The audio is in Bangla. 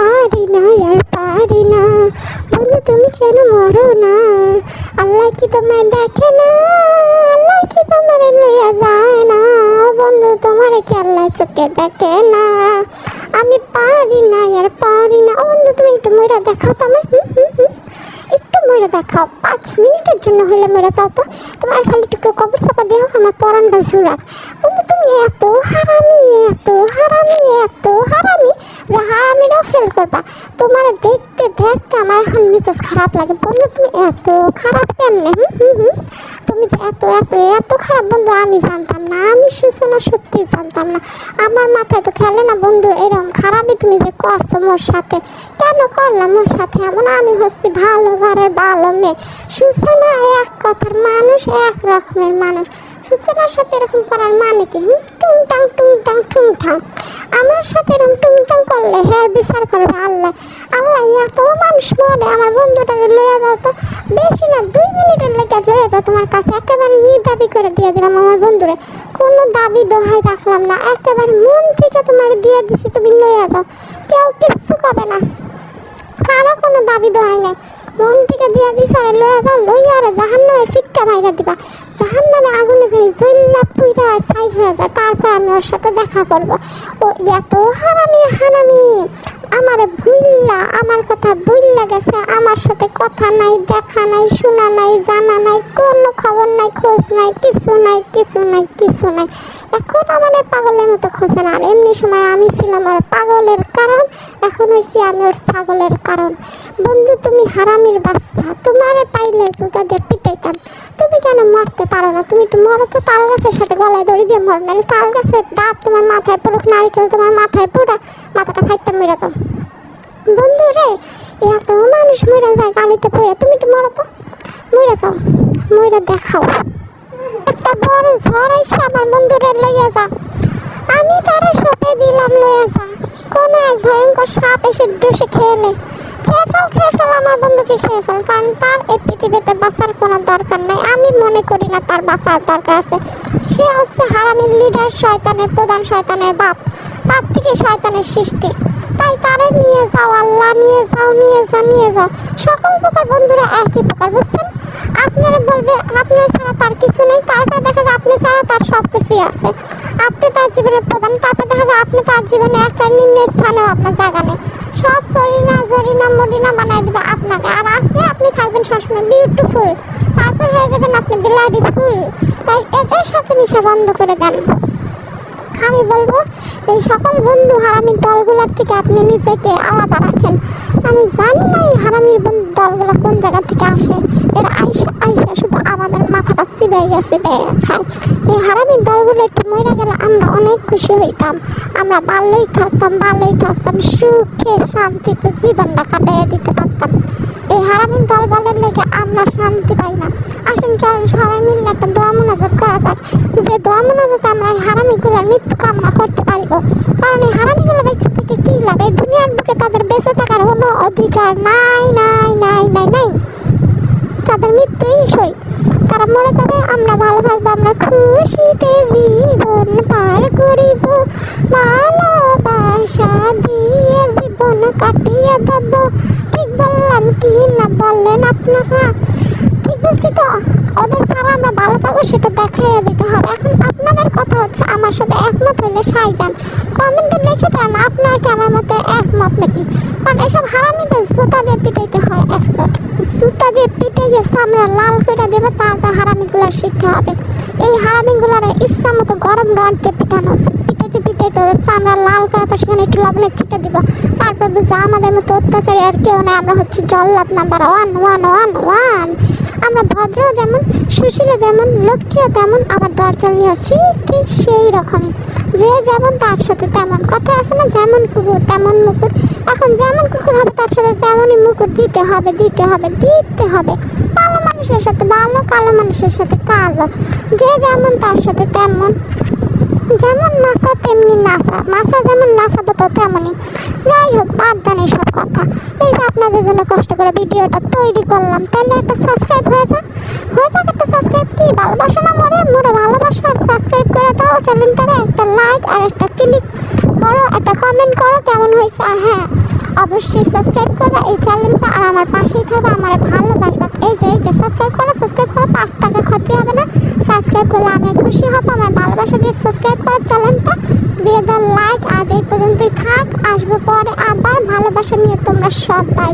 পারি না, আর পারি না। বন্ধু, তুমি কেন মরো না? আল্লাহ কি তোমায় দেখে না? আল্লাহ কি তোমার লইয়া যায় না? বন্ধু, তোমার কি আল্লাহ চোখে দেখে না? আমি পারি না, আর পারি না। ও বন্ধু, তুমি একটু ময়রা দেখাও তো আমার। একটু ময়রা দেখাও। পাঁচ মিনিটের জন্য হলে ময়রা যাও তো। তোমার খালি একটু কবর চাপা দেহ আমার পরানটা জুড়াক বন্ধু, তুমি এত হারামি এত হারামি এত হারামি। করবা? তোমার দেখতে দেখতে আমার এখন মেজাজ খারাপ লাগে। বন্ধু, তুমি এত খারাপ কেমনে? তুমি যে এত এত এত খারাপ, বন্ধু, আমি জানতাম না। আমি সূচনা সত্যি জানতাম না। আমার মাথায় তো খেলে না, বন্ধু, এরকম খারাপই তুমি যে করছ মোর সাথে। কেন করলাম মোর সাথে? এমন আমি হচ্ছি ভালো ঘরের ভালো মেয়ে। সূচনা এক কথার মানুষ, এক রকমের মানুষ। সূচনার সাথে এরকম করার মানে কি? হুম, টুংটাং টুংটাং টুংটাং আমার সাথে এরকম টুংটাং করলে হেয়ার বিচার করবে আল্লাহ। আল্লাহ এত মানুষ মরে। আমার বন্ধুটাকে লইয়া যাও তো। বেশি না, দুই মিনিটের লেগে লইয়া যাও তোমার কাছে। একেবারে নির্দাবি করে দিয়ে দিলাম আমার বন্ধুরে। কোনো দাবি দোহাই রাখলাম না। একেবারে মন থেকে তোমার দিয়ে দিছি, তুমি লইয়া যাও। কেউ কিচ্ছু কবে না। কারও কোনো দাবি দোহাই নাই। মন থেকে দিয়া আরে লইয়া যাও লইয়া আরে জাহান ফিটকা মাইরা দিবা। জাহান নামে আগুনে যদি জল্লা পুইরা সাই হয়ে যায়, তারপর আমি ওর সাথে দেখা করব। ও এত হারামি হারামি। আমারে ভুইল্লা, আমার কথা ভুইল্লা গেছে, আমার সাথে কথা নাই, দেখা নাই, শোনা নাই, জানা নাই, কোনো খবর নাই, খোঁজ নাই, কিছু নাই কিছু নাই কিছু নাই। এখন আমার পাগলের মতো খোঁজে না এমনি সময় আমি ছিলাম আর পাগলের কারণ, এখন হয়েছি আমি ওর ছাগলের কারণ। বন্ধু, তুমি হারামির বাচ্চা। তোমারে পাইলে জুতা দিয়ে পিটাইতাম। তুমি কেন মরতে পারো না? তুমি একটু মরো তো, তাল গাছের সাথে গলায় দড়ি দিয়ে মরো না তাল গাছের ডাব তোমার মাথায় পড়ুক, নারিকেল তোমার মাথায় পুরা মাথাটা ফাইটটা মেরে যাও। বন্ধু রে, এত মানুষ মরে যায় গালিতে পড়ে তুমি একটু মরো তো। মরে যাও, মরে দেখাও। একটা বড় ঝড় এসে আমার বন্ধুরে লইয়া যা। আমি তারা সপে দিলাম লইয়া কোন এক ভয়ঙ্কর সাপ এসে ডুসে খেয়ে খেয়ে ফেল খেয়ে ফেল, আমার বন্ধুকে খেয়ে ফেল, কারণ তার এই পৃথিবীতে বাঁচার কোনো দরকার নাই। আমি মনে করি না তার বাঁচার দরকার আছে। সে হচ্ছে হারামির লিডার শয়তানের প্রধান, শয়তানের বাপ। তার থেকে শয়তানের সৃষ্টি। তাই তারে নিয়ে যাও, আল্লাহ নিয়ে যাও নিয়ে যাও নিয়ে যাও। সকল প্রকার বন্ধুরা একই প্রকার, বুঝছেন? আপনারা বলবে, আপনার ছাড়া তার কিছু নেই। তারপরে দেখা যায় আপনি ছাড়া তার সব কিছুই আছে। আপনি তার জীবনের প্রধান। তারপর দেখা যায় আপনি তার জীবনে একটা নিম্ন স্থানেও আপনার জায়গা নেই। সব সরিনা জরিনা মরিনা বানাই দেবে আপনাকে। আর আপনি আপনি থাকবেন সবসময় বিউটিফুল তারপর হয়ে যাবেন আপনি বিলাডি ফুল। তাই এদের সাথে মিশা বন্ধ করে দেন। আমি বলব, এই সকল বন্ধু হারামির দলগুলোর থেকে আপনি নিজেকে আলাদা রাখেন। আমি জানি না এই হারামির বন্ধু দলগুলো কোন জায়গা থেকে আসে। এর আইসা আইসা শুধু আমাদের মাথাটা চিবাই গেছে খায় এই হারামির দলগুলো একটু মরে গেলে আমরা অনেক খুশি হইতাম। আমরা ভালোই থাকতাম ভালোই থাকতাম। সুখে, শান্তিতে জীবনটা কাটিয়ে দিতে পারতাম। এই হারামির দল বলের লেগে আমরা শান্তি পাই না। আসেন, চলেন সবাই মিলে একটা দোয়া মোনাজাত করা যাক। যে দোয়া মোনাজাতে আমরা এই হারামিগুলোর মৃত্যু কামনা করতে পারিব কারণ এই হারামিগুলো বেঁচে থেকে কী লাভ? এই দুনিয়ার বুকে তাদের বেঁচে থাকার কোনো অধিকার নাই নাই নাই নাই নাই। তাদের মৃত্যুই সই। তারা মরে যাবে, আমরা ভালো থাকব, আমরা খুশিতে জীবন পার করিব। ভালোবাসা দিয়ে জীবন কাটিয়ে দেব। ঠিক বললাম কি না বললেন আপনারা? বলছি তো, ওদের ছাড়া আমরা ভালো থাকব, সেটা দেখাইয়া দিতে হবে। এখন আপনাদের কথা হচ্ছে, আমার সাথে একমত হলে সাই দেন। কমেন্টে লিখে দেন, আপনার কি আমার মতে একমত নাকি? কারণ এসব হারামিদের জুতা দিয়ে পিটাইতে হয় একশট জুতা দিয়ে পিটাইয়ে আমরা লাল করে দেবো, তারপর হারামিগুলো শিখতে হবে। এই হারামিগুলার ইচ্ছা মতো গরম রড দিয়ে পিটানো পিটাইতে পিটাইতে চামড়া লাল করার পর সেখানে একটু লবণের ছিটে দিব। তারপর বুঝব, আমাদের মতো অত্যাচারী আর কেউ নেই, আমরা হচ্ছে জল্লাদ number one one one one আমরা ভদ্র যেমন, সুশীল যেমন, লক্ষ্মীও তেমন, আবার দরজালিও ঠিক ঠিক সেই রকমই। যে যেমন তার সাথে তেমন। কথা আছে না, যেমন কুকুর, তেমন মুকুর এখন যেমন কুকুর হবে, তার সাথে তেমনই মুকুর দিতে হবে দিতে হবে দিতে হবে। ভালো মানুষের সাথে ভালো, কালো মানুষের সাথে কালো। যে যেমন তার সাথে তেমন। যেমন নাসা, তেমনি নাসা। মাসা যেমন নাসাবো তো তেমনই যাই হোক, বাদ দেন এইসব কথা। এই যে আপনাদের জন্য কষ্ট করে ভিডিওটা তৈরি করলাম, তাহলে একটা সাবস্ক্রাইব হয়ে যাক। হয়ে যাক একটা সাবস্ক্রাইব কি? ভালোবাসা না মরে মরে ভালোবাসা। আর সাবস্ক্রাইব করে দাও চ্যানেলটারে একটা লাইক আর একটা ক্লিক করো, একটা কমেন্ট করো, কেমন হয়েছে? আর হ্যাঁ অবশ্যই সাবস্ক্রাইব করো এই চ্যানেলটা আর আমার পাশেই থাকবে আমার ভালোবাসবা এই যে এই যে সাবস্ক্রাইব করো সাবস্ক্রাইব করো, পাঁচ টাকা ক্ষতি হবে না। সাবস্ক্রাইব করলে আমি খুশি হব। আমার ভালোবাসা দিয়ে সাবস্ক্রাইব করার চ্যানেলটা দিয়ে লাইক আজ এই পর্যন্তই থাক। আসব পরে আবার। ভালোবাসা নিয়ে তোমরা সবাই।